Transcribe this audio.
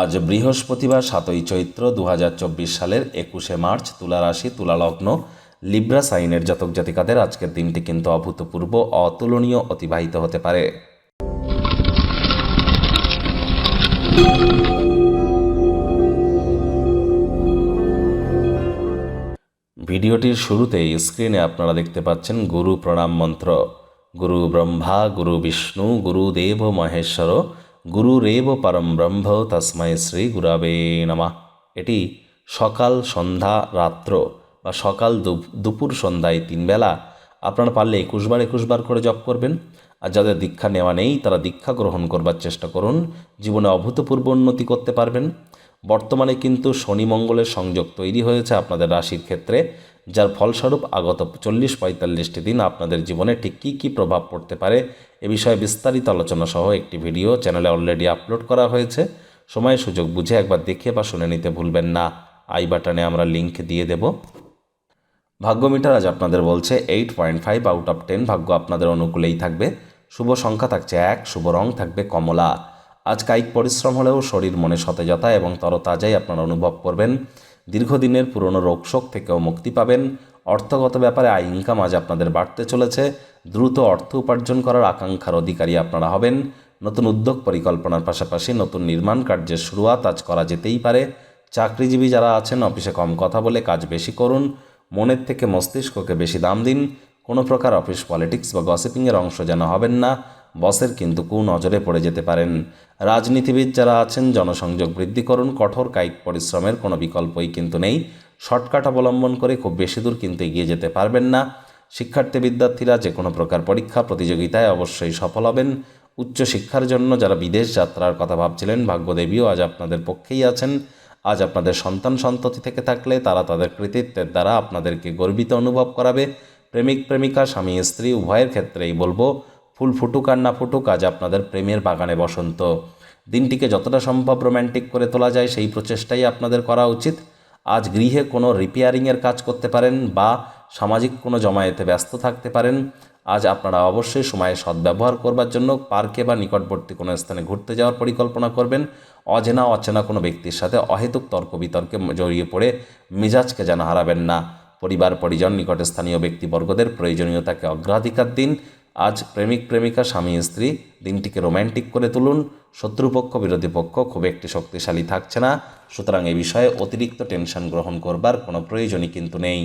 আজ বৃহস্পতিবার, সাতই চৈত্র দু হাজার চব্বিশ সালের একুশে মার্চ তুলা রাশি তুলা লগ্ন লিব্রা সাইনের জাতক জাতিকাদের আজকের দিনটি কিন্তু অভূতপূর্ব, অতুলনীয়, অতিবাহিত হতে পারে। ভিডিওটির শুরুতেই স্ক্রিনে আপনারা দেখতে পাচ্ছেন গুরু প্রণাম মন্ত্র। গুরু ব্রহ্মা, গুরু বিষ্ণু, গুরু দেব মহেশ্বর গুরু রেব পরম ব্রহ্ম তস্মৈ শ্রী গুরাবে নমা এটি সকাল সন্ধ্যা রাত্র বা সকাল দুপুর সন্ধ্যায় তিন বেলা আপনারা পারলে একুশবার একুশবার করে জপ করবেন আর যাদের দীক্ষা নেওয়া নেই তারা দীক্ষা গ্রহণ করবার চেষ্টা করুন জীবনে অভূতপূর্ব উন্নতি করতে পারবেন বর্তমানে কিন্তু শনি মঙ্গলের সংযোগ তৈরি হয়েছে আপনাদের রাশির ক্ষেত্রে যার ফলস্বরূপ আগত চল্লিশ পঁয়তাল্লিশটি দিন আপনাদের জীবনে ঠিক কী কী প্রভাব পড়তে পারে এ বিষয়ে বিস্তারিত আলোচনা সহ একটি ভিডিও চ্যানেলে অলরেডি আপলোড করা হয়েছে। সময় সুযোগ বুঝে একবার দেখে বা শুনে নিতে ভুলবেন না। আই বাটনে আমরা লিংক দিয়ে দেব। ভাগ্য মিটার আজ আপনাদের বলছে eight point five out of ten ভাগ্য আপনাদের অনুকূলেই থাকবে। শুভ সংখ্যা থাকছে এক, শুভ রং থাকবে কমলা। আজ কায়িক পরিশ্রম হলেও শরীর মনে সতেজতা এবং তরতাজাই আপনারা অনুভব করবেন। দীর্ঘদিনের পুরনো রোগশোক থেকেও মুক্তি পাবেন। অর্থগত ব্যাপারে আয় ইনকাম আজ আপনাদের বাড়তে চলেছে। দ্রুত অর্থ উপার্জন করার আকাঙ্ক্ষার অধিকারী আপনারা হবেন। নতুন উদ্যোগ পরিকল্পনার পাশাপাশি নতুন নির্মাণ কার্যের শুরুয়াত আজ করা যেতেই পারে। চাকরিজীবী যারা আছেন, অফিসে কম কথা বলে কাজ বেশি করুন। মনের থেকে মস্তিষ্ককে বেশি দাম দিন। কোনো প্রকার অফিস পলিটিক্স বা গসিপিংয়ের অংশ যেন হবেন না। বসের কিন্তু কু নজরে পড়ে যেতে পারেন। রাজনীতিবিদ যারা আছেন, জনসংযোগ বৃদ্ধি করুন, কঠোর কায়িক পরিশ্রমের কোনো বিকল্পই কিন্তু নেই। শর্টকাট অবলম্বন করে খুব বেশি দূর কিন্তু এগিয়ে যেতে পারবেন না। শিক্ষার্থী বিদ্যার্থীরা যে কোনো প্রকার পরীক্ষা প্রতিযোগিতায় অবশ্যই সফল হবেন। উচ্চ শিক্ষার জন্য যারা বিদেশ যাত্রার কথা ভাবছিলেন, ভাগ্যদেবীও আজ আপনাদের পক্ষেই আছেন। আজ আপনাদের সন্তান সন্ততি থেকে থাকলে তারা তাদের কৃতিত্বের দ্বারা আপনাদেরকে গর্বিত অনুভব করাবে। প্রেমিক, প্রেমিকা, স্বামী, স্ত্রী, উভয়ের ক্ষেত্রেই বলব ফুল ফুটুক আর না ফুটুক, আজ আপনাদের প্রেমের বাগানে বসন্ত। দিনটিকে যতটা সম্ভব রোম্যান্টিক করে তোলা যায়, সেই প্রচেষ্টাই আপনাদের করা উচিত। আজ গৃহে কোনো রিপেয়ারিংয়ের কাজ করতে পারেন বা সামাজিক কোনো জমায়েতে ব্যস্ত থাকতে পারেন। আজ আপনারা অবশ্যই সময়ে সদ্ব্যবহার করবার জন্য পার্কে বা নিকটবর্তী কোনো স্থানে ঘুরতে যাওয়ার পরিকল্পনা করবেন। অজেনা অচেনা কোনো ব্যক্তির সাথে অহেতুক তর্ক বিতর্কে জড়িয়ে পড়ে মেজাজকে যেন হারাবেন না। পরিবার, পরিজন নিকটে স্থানীয় ব্যক্তিবর্গদের প্রয়োজনীয়তাকে অগ্রাধিকার দিন। আজ প্রেমিক, প্রেমিকা, স্বামী, স্ত্রী, দিনটিকে রোম্যান্টিক করে তুলুন। শত্রুপক্ষ, বিরোধী পক্ষ খুব একটি শক্তিশালী থাকছে না। সুতরাং এ বিষয়ে অতিরিক্ত টেনশন গ্রহণ করবার কোনো প্রয়োজনই কিন্তু নেই।